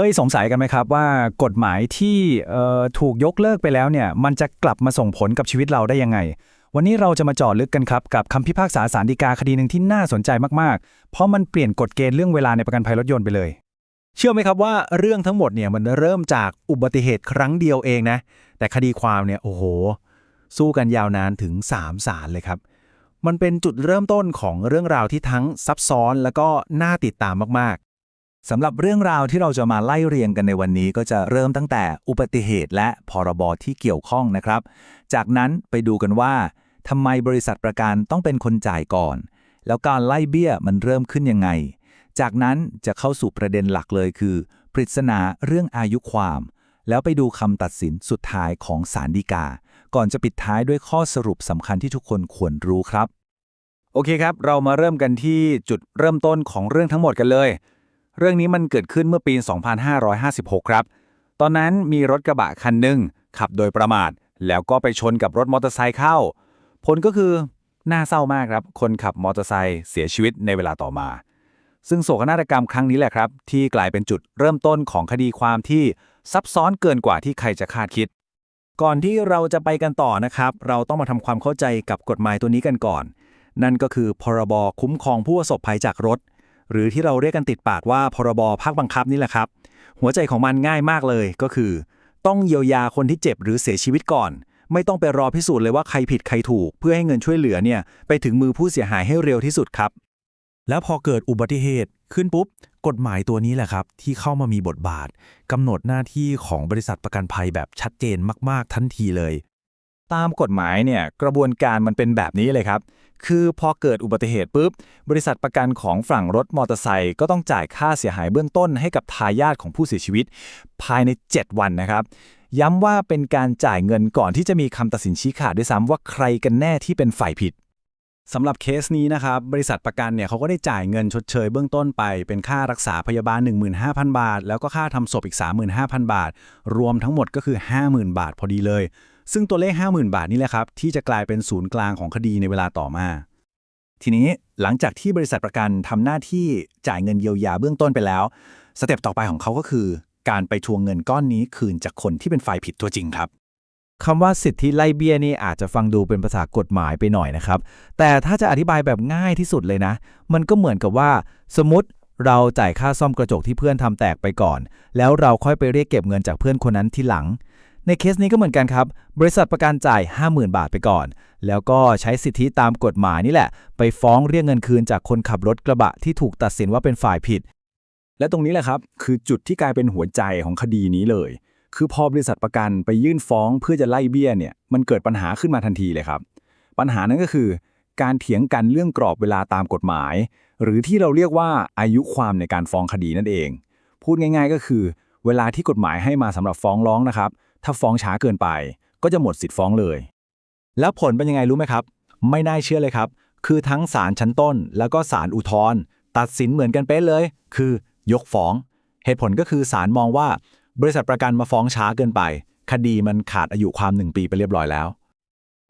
เคยสงสัยกันไหมครับว่ากฎหมายที่ถูกยกเลิกไปแล้วเนี่ยมันจะกลับมาส่งผลกับชีวิตเราได้ยังไง วันนี้เราจะมาเจาะลึกกันครับกับคำพิพากษาสารดีกาคดีหนึ่งที่น่าสนใจมากๆ เพราะมันเปลี่ยนกฎเกณฑ์เรื่องเวลาในประกันภัยรถยนต์ไปเลย เชื่อไหมครับว่าเรื่องทั้งหมดเนี่ยมันเริ่มจากอุบัติเหตุครั้งเดียวเองนะแต่คดีความเนี่ยโอ้โห สู้กันยาวนานถึง3ศาลเลยครับมันเป็นจุดเริ่มต้นของเรื่องราวที่ทั้งซับซ้อนแล้วก็น่าติดตามมาก สำหรับเรื่องราวที่เราจะมาไล่เรียงกันในวันนี้ก็จะเริ่มตั้งแต่อุบัติเหตุและพรบที่เกี่ยวข้องนะครับ จากนั้นไปดูกันว่าทำไมบริษัทประกันต้องเป็นคนจ่ายก่อน แล้วการไล่เบี้ยมันเริ่มขึ้นยังไง จากนั้นจะเข้าสู่ประเด็นหลักเลยคือ ปริศนาเรื่องอายุความ แล้วไปดูคำตัดสินสุดท้ายของศาลฎีกา ก่อนจะปิดท้ายด้วยข้อสรุปสำคัญที่ทุกคนควรรู้ครับ โอเคครับ เรามาเริ่มกันที่จุดเริ่มต้นของเรื่องทั้งหมดกันเลย เรื่องนี้มันเกิดขึ้นเมื่อปี 2556 ครับ ตอนนั้นมีรถกระบะคันหนึ่งขับโดยประมาท แล้วก็ไปชนกับรถมอเตอร์ไซค์เข้า ผลก็คือน่าเศร้ามากครับ คนขับมอเตอร์ไซค์เสียชีวิตในเวลาต่อมา ซึ่งโศกนาฏกรรมครั้งนี้แหละครับ ที่กลายเป็นจุดเริ่มต้นของคดีความที่ซับซ้อนเกินกว่าที่ใครจะคาดคิด ก่อนที่เราจะไปกันต่อนะครับ เราต้องมาทำความเข้าใจกับกฎหมายตัวนี้กันก่อน นั่นก็คือพรบคุ้มครองผู้ประสบภัยจากรถ หรือที่เราเรียกกันติดปากว่าพรบภาคบังคับนี่แหละครับ หัวใจของมันง่ายมากเลยก็คือ ต้องเยียวยาคนที่เจ็บหรือเสียชีวิตก่อน ไม่ต้องไปรอพิสูจน์เลยว่าใครผิดใครถูก เพื่อให้เงินช่วยเหลือเนี่ยไปถึงมือผู้เสียหายให้เร็วที่สุดครับ แล้วพอเกิดอุบัติเหตุขึ้นปุ๊บกฎหมายตัวนี้แหละครับ ที่เข้ามามีบทบาทกำหนดหน้าที่ของบริษัทประกันภัยแบบชัดเจนมาก ๆ ทันทีเลย ตามกฎหมายเนี่ยกระบวนการมันเป็นแบบนี้เลยครับ คือพอเกิดอุบัติเหตุปุ๊บ บริษัทประกันของฝั่งรถมอเตอร์ไซค์ก็ต้องจ่ายค่าเสียหายเบื้องต้นให้กับทายาทของผู้เสียชีวิต ภายใน 7 วันนะครับ ย้ำว่าเป็นการจ่ายเงินก่อนที่จะมีคำตัดสินชี้ขาดด้วยซ้ำว่าใครกันแน่ที่เป็นฝ่ายผิดสำหรับเคสนี้นะครับบริษัทประกันเนี่ยเขาก็ได้จ่ายเงินชดเชยเบื้องต้นไป เป็นค่ารักษาพยาบาล 15,000 บาท แล้วก็ค่าทำศพอีก 35,000 บาท รวมทั้งหมดก็คือ 50,000 บาทพอดีเลย ซึ่งตัวเลข 50,000 บาทนี่แหละครับ ที่จะกลายเป็นศูนย์กลางของคดีในเวลาต่อมา ทีนี้หลังจากที่บริษัทประกันทำหน้าที่จ่ายเงินเยียวยาเบื้องต้นไปแล้ว สเต็ปต่อไปของเขาก็คือ การไปทวงเงินก้อนนี้คืนจากคนที่เป็นฝ่ายผิดตัวจริงครับคำว่าสิทธิไล่เบี้ยนี่อาจจะฟังดูเป็นภาษากฎหมายไปหน่อยนะครับ แต่ถ้าจะอธิบายแบบง่ายที่สุดเลยนะ มันก็เหมือนกับว่า สมมติเราจ่ายค่าซ่อมกระจกที่เพื่อนทำแตกไปก่อน แล้วเราค่อยไปเรียกเก็บเงินจากเพื่อนคนนั้นที่หลัง ในเคสนี้ก็เหมือนกันครับ บริษัทประกันจ่าย 50,000 บาทไปก่อน แล้วก็ใช้สิทธิตามกฎหมายนี่แหละ ไปฟ้องเรียกเงินคืนจากคนขับรถกระบะที่ถูกตัดสินว่าเป็นฝ่ายผิด และตรงนี้แหละครับ คือจุดที่กลายเป็นหัวใจของคดีนี้เลย คือพอบริษัทประกันไปยื่นฟ้องเพื่อจะไล่เบี้ยเนี่ยมันเกิดปัญหาขึ้นมาทันทีเลยครับ ปัญหานั้นก็คือการเถียงกันเรื่องกรอบเวลาตามกฎหมาย หรือที่เราเรียกว่าอายุความในการฟ้องคดีนั่นเอง พูดง่าย ๆ ก็คือ เวลาที่กฎหมายให้มาสำหรับฟ้องร้องนะครับ ถ้าฟ้องช้าเกินไป ก็จะหมดสิทธิ์ฟ้องเลย แล้วผลเป็นยังไงรู้ไหมครับ ไม่น่าเชื่อเลยครับ คือทั้งศาลชั้นต้น แล้วก็ศาลอุทธรณ์ตัดสินเหมือนกันเป๊ะเลย คือยกฟ้อง เหตุผลก็คือศาลมองว่า บริษัทประกันมาฟ้องช้าเกินไป คดีมันขาดอายุความหนึ่งปีไปเรียบร้อยแล้ว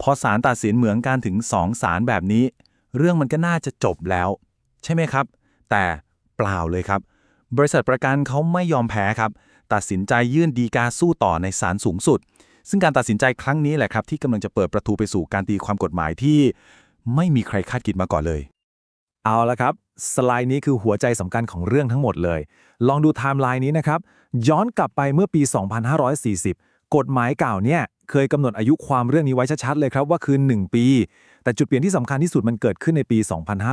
พอศาลตัดสินเหมือนกันถึงสองศาลแบบนี้ เรื่องมันก็น่าจะจบแล้ว ใช่ไหมครับ แต่เปล่าเลยครับ บริษัทประกันเขาไม่ยอมแพ้ครับ ตัดสินใจยื่นดีกาสู้ต่อในศาลสูงสุด ซึ่งการตัดสินใจครั้งนี้แหละครับ ที่กำลังจะเปิดประตูไปสู่การตีความกฎหมายที่ไม่มีใครคาดคิดมาก่อนเลย เอาละครับ สไลด์นี้คือหัวใจสำคัญของเรื่องทั้งหมดเลย ลองดูไทม์ไลน์นี้นะครับ ย้อนกลับไปเมื่อปี 2540 กฎหมายเก่าเนี่ยเคยกำหนดอายุความเรื่องนี้ไว้ชัดๆเลยครับว่าคือ 1 ปี แต่จุดเปลี่ยนที่สำคัญที่สุดมันเกิดขึ้นในปี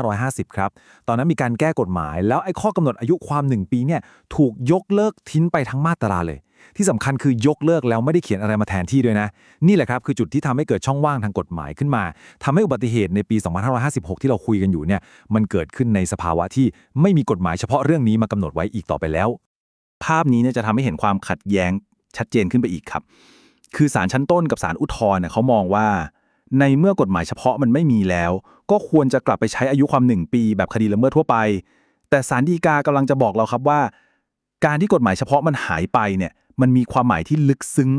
2550 ครับ ตอนนั้นมีการแก้กฎหมาย แล้วไอ้ข้อกำหนดอายุความ 1 ปีเนี่ยถูกยกเลิกทิ้งไปทั้งมาตราเลย ที่สำคัญคือยกเลิกแล้วไม่ได้เขียนอะไรมาแทนที่ด้วยนะ นี่แหละครับคือจุดที่ทำให้เกิดช่องว่างทางกฎหมายขึ้นมาทำให้อุบัติเหตุในปี 2556 ที่เราคุยกันอยู่เนี่ยมันเกิดขึ้นในสภาวะที่ไม่มีกฎหมายเฉพาะเรื่องนี้มากำหนดไว้อีกต่อไปแล้ว ภาพนี้เนี่ยจะทำให้เห็นความขัดแย้ง ชัดเจนขึ้นไปอีกครับ คือศาลชั้นต้นกับศาลอุทธรณ์เนี่ยเขามองว่า ในเมื่อกฎหมายเฉพาะมันไม่มีแล้ว ก็ควรจะกลับไปใช้อายุความหนึ่งปีแบบคดีละเมิดทั่วไป แต่ศาลฎีกากำลังจะบอกเราครับว่า การที่กฎหมายเฉพาะมันหายไปเนี่ยมันมีความหมายที่ลึกซึ้ง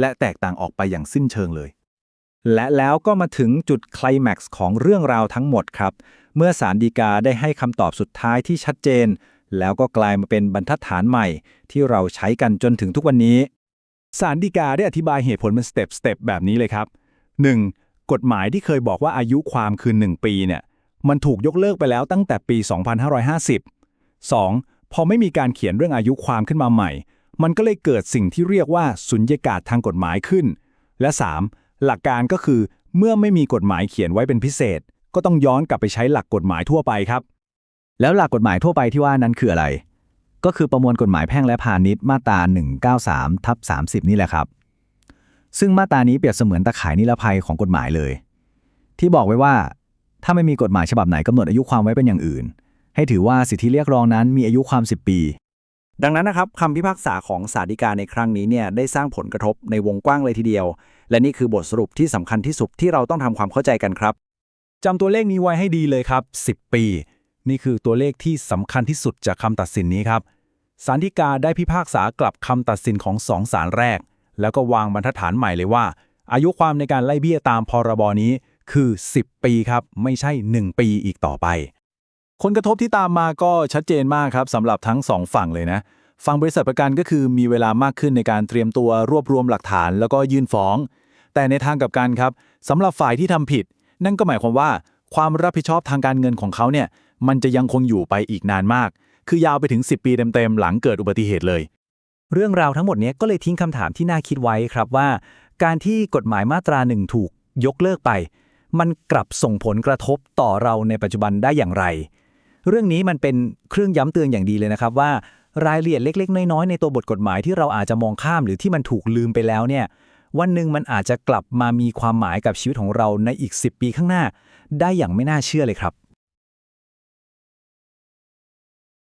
และแตกต่างออกไปอย่างสิ้นเชิงเลย และแล้วก็มาถึงจุดคลแม็กซ์ของเรื่องราวทั้งหมดครับ เมื่อศาลฎีกาได้ให้คำตอบสุดท้ายที่ชัดเจน แล้วก็กลายมาเป็นบรรทัดฐานใหม่ ที่เราใช้กันจนถึงทุกวันนี้สารดีกาได้อธิบายเหตุผลเป็นสเต็ปสเต็ปแบบนี้เลยครับ 1. กฎหมายที่เคยบอกว่าอายุความคือ 1 ปีเนี่ยมันถูกยกเลิกไปแล้วตั้งแต่ปี 2550 2. พอไม่มีการเขียนเรื่องอายุความขึ้นมาใหม่ มันก็เลยเกิดสิ่งที่เรียกว่าสุญญากาศทางกฎหมายขึ้น และ 3. หลักการก็คือเมื่อไม่มีกฎหมายเขียนไว้เป็นพิเศษ ก็ต้องย้อนกลับไปใช้หลักกฎหมายทั่วไปครับ แล้วหลักกฎหมายทั่วไปที่ว่านั้นคืออะไร ก็คือประมวลกฎหมายแพ่งและพาณิชย์มาตรา 193ทับ30 นี่แหละครับ ซึ่งมาตรานี้เปรียบเสมือนตะข่ายนิรภัยของกฎหมายเลย ที่บอกไว้ว่า ถ้าไม่มีกฎหมายฉบับไหนกำหนดอายุความไว้เป็นอย่างอื่น ให้ถือว่าสิทธิเรียกร้องนั้นมีอายุความ 10 ปี ดังนั้นนะครับคำพิพากษาของศาลฎีกาในครั้งนี้เนี่ยได้สร้างผลกระทบในวงกว้างเลยทีเดียว และนี่คือบทสรุปที่สำคัญที่สุดที่เราต้องทำความเข้าใจกันครับจำตัวเลขนี้ไว้ให้ดีเลยครับ 10 ปี นี่คือตัวเลขที่สำคัญที่สุดจากคำตัดสินนี้ครับศาลฎีกาได้พิพากษากลับคำตัดสินของสองศาลแรก แล้วก็วางบรรทัดฐานใหม่เลยว่า อายุความในการไล่เบี้ยตามพรบนี้คือ 10 ปีครับ ไม่ใช่ 1 ปีอีกต่อไปผลกระทบที่ตามมาก็ชัดเจนมากครับสำหรับทั้งสองฝั่งเลยนะฝั่งบริษัทประกันก็คือมีเวลามากขึ้นในการเตรียมตัวรวบรวมหลักฐานแล้วก็ยื่นฟ้อง แต่ในทางกับกันครับสำหรับฝ่ายที่ทำผิด นั่นก็หมายความว่าความรับผิดชอบทางการเงินของเขาเนี่ย มันจะยังคงอยู่ไปอีกนานมาก คือยาวไปถึง 10 ปีเต็มๆ หลังเกิดอุบัติเหตุเลย เรื่องราวทั้งหมดนี้ก็เลยทิ้งคำถามที่น่าคิดไว้ครับว่า การที่กฎหมายมาตราหนึ่งถูกยกเลิกไป มันกลับส่งผลกระทบต่อเราในปัจจุบันได้อย่างไร เรื่องนี้มันเป็นเครื่องย้ำเตือนอย่างดีเลยนะครับว่ารายละเอียดเล็ก ๆ น้อยๆในตัวบทกฎหมายที่เราอาจจะมองข้ามหรือที่มันถูกลืมไปแล้วเนี่ยวันหนึ่งมันอาจจะกลับมามีความหมายกับชีวิตของเราในอีก 10 ปีข้างหน้า ได้อย่างไม่น่าเชื่อเลยครับ